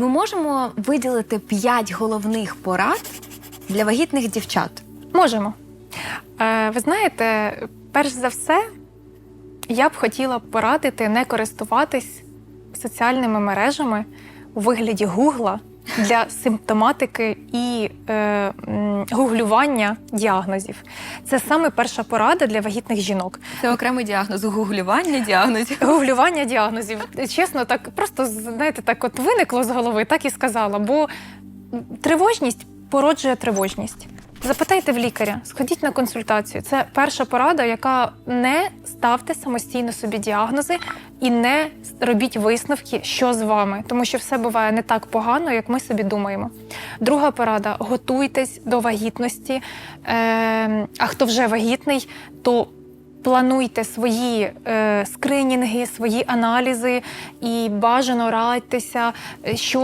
ми можемо виділити п'ять головних порад для вагітних дівчат. Можемо. Е, ви знаєте, перш за все, я б хотіла порадити не користуватись соціальними мережами у вигляді Гугла для симптоматики і е, гуглювання діагнозів. Це саме перша порада для вагітних жінок. Це окремий діагноз, гуглювання діагнозів. Гуглювання діагнозів. Чесно, так просто знаєте, так от виникло з голови, так і сказала. Бо тривожність породжує тривожність. Запитайте в лікаря, сходіть на консультацію. Це перша порада, яка не ставте самостійно собі діагнози і не робіть висновки, що з вами, тому що все буває не так погано, як ми собі думаємо. Друга порада: готуйтесь до вагітності. Е, а хто вже вагітний, то Плануйте свої е, скринінги, свої аналізи і бажано радьтеся, е, що